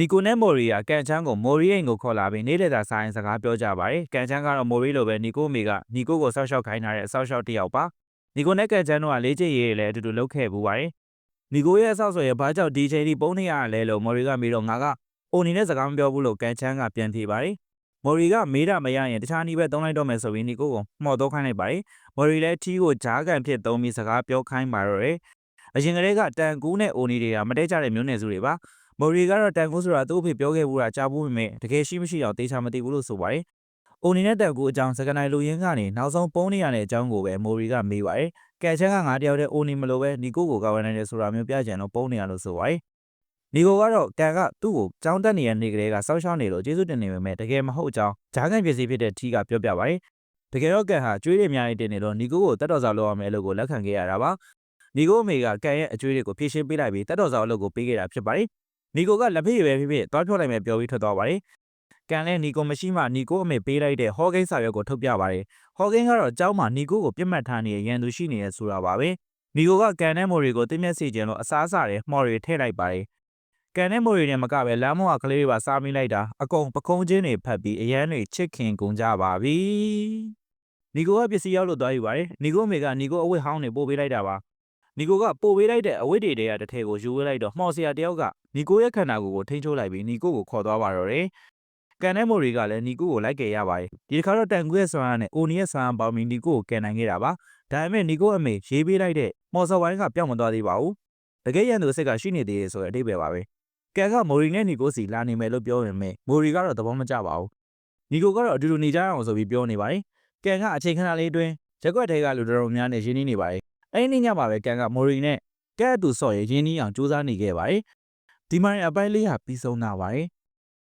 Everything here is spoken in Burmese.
နီကိုနဲ့မော်ရီကကန်ချမ်းကိုမော်ရီအိမ်ကိုခေါ်လာပြီးနေတဲ့သာဆိုင်စကားပြောကြပါတယ်ကန်ချမ်းကတော့မော်ရီလိုပဲနီကိုအမေကနီကိုကိုဆောက်ရှောက်ခိုင်းထားတဲ့အဆောက်ရှောက်တစ်ယောက်ပါနီကိုနဲ့ကန်ချမ်းတို့ကလေးချစ်ရေးလည်းအတူတူလုပ်ခဲ့ဘူးပါတယ်နီကိုရဲ့အဆောက်ဆိုရင်ဘာကြောင့်ဒီချိန်ထိပုံနေရလဲလို့မော်ရီကမေးတော့ငါကအိုနီနဲ့စကားမပြောဘူးလို့ကန်ချမ်းကပြန်ဖြေပါတယ်မော်ရီကမေးတာမရရင်တခြားနီးပဲသုံးလိုက်တော့မယ်ဆိုပြီးနီကိုကိုမှော်တော့ခိုင်းလိုက်ပါတယ်မော်ရီလည်းထီးကိုဂျားကန်ဖြစ်သုံးပြီးစကားပြောခိုင်းပါတော့တယ်အရင်ကတည်းကတန်ကူးနဲ့အိုနီတွေကမတဲကြတဲ့မျိုးနယ်စုတွေပါ မော်ရီကတော့တန်ကူးဆိုတာသူ့အဖေပြောခဲ့ဘူးတာကြားဘူးပေမဲ့တကယ်ရှိမရှိအောင်တေချာမသိဘူးလို့ဆိုပါတယ်။အိုနီနဲ့တန်ကူးအကြောင်းစကနိုင်လူရင်းကနေနောက်ဆုံးပုံးနေရတဲ့အကြောင်းကိုပဲမော်ရီကမေးပါတယ်။ကဲချက်ကငါတယောက်တည်းအိုနီမလို့ပဲနီကိုကိုကောင်းနိုင်တယ်ဆိုတာမျိုးပြကြံတော့ပုံးနေရလို့ဆိုပါတယ်။နီကိုကတော့ကန်ကသူ့ကိုကြောင်းတက်နေတဲ့နေကလေးကစောက်ရှောက်နေလို့ကျေးဇူးတင်နေပေမဲ့တကယ်မဟုတ်ကြောင်းဂျားကန်ပစ္စည်းဖြစ်တဲ့ထီကပြောပြပါတယ်။တကယ်တော့ကန်ဟာကျွေးတွေအများကြီးတင်နေလို့နီကိုကိုတတ်တော်စာလုပ်ရမယ်လို့ကိုလက်ခံခဲ့ရတာပါ။နီကိုအမေကကန်ရဲ့အကျွေးတွေကိုဖြည့်ရှင်းပေးလိုက်ပြီးတတ်တော်စာအလုပ်ကိုပေးခဲ့တာဖြစ်ပါတယ်။ နီကိုကလက်ဖေးပဲဖြစ်ဖြစ်သွားဖြောလိုက်မယ်ပြောပြီးထွက်သွားပါတယ်။ကန်လဲနီကိုမရှိမှနီကိုအမေပေးလိုက်တဲ့ဟောကိန်းစာရွက်ကိုထုတ်ပြပါတယ်။ဟောကိန်းကတော့ကျောင်းမှာနီကိုကိုပြစ်မှတ်ထားနေတဲ့ရန်သူရှိနေရဆိုတာပါပဲ။နီကိုကကန်နဲ့မိုရီကိုတင်းမျက်စီကျင်လို့အစားအစာတွေမှော်တွေထည့်လိုက်ပါတယ်။ကန်နဲ့မိုရီနဲ့မကပဲလမ်းမောကကလေးတွေပါစားမိလိုက်တာအကုန်ပကုံးချင်းတွေဖတ်ပြီးအရန်တွေချစ်ခင်ကုန်ကြပါပြီ။နီကိုကပစ္စည်းရောက်လို့သွားယူပါတယ်။နီကိုအမေကနီကိုအဝတ်ဟောင်းတွေပို့ပေးလိုက်တာပါ။ နီကိုကပို့ပေးလိုက်တဲ့အဝတ်တွေတည်းကတစ်ထည်ကိုယူဝဲလိုက်တော့မှော်စရာတယောက်ကနီကိုရဲ့ခန္ဓာကိုယ်ကိုထိန်းချုပ်လိုက်ပြီးနီကိုကိုခေါ်သွားပါတော့တယ်။ကန်နဲ့မိုရီကလည်းနီကိုကိုလိုက်ခဲ့ရပါတယ်။ဒီတစ်ခါတော့တန်ကူရဲ့ဆွမ်းအားနဲ့အိုနီရဲ့ဆွမ်းအားပေါင်းပြီးနီကိုကိုကယ်နိုင်ခဲ့တာပါ။ဒါပေမဲ့နီကိုအမေရေးပေးလိုက်တဲ့မော်စော်ဝိုင်းကပြောင်းမသွားသေးပါဘူး။တကယ်ရန်သူအစ်စ်ကရှိနေသေးတယ်ဆိုတဲ့အဓိပ္ပာယ်ပါပဲ။ကန်ကမိုရီနဲ့နီကိုစီလာနေမယ်လို့ပြောပေမဲ့မိုရီကတော့သဘောမကျပါဘူး။နီကိုကတော့အတူတူနေကြအောင်ဆိုပြီးပြောနေပါတယ်။ကန်ကအချိန်ခဏလေးအတွင်းရက်ွက်ထဲကလူတော်တော်များနဲ့ရင်းနှီးနေပါတယ်။ အဲဒီနေ့ညမှာပဲကန်ကမိုရီနဲ့ကဲ့အတူဆော့ရရင်းနှီးအောင်စူးစမ်းနေခဲ့ပါတယ်။ဒီမိုင်းအပိုင်းလေးဟာပြီးဆုံးလာပါတယ်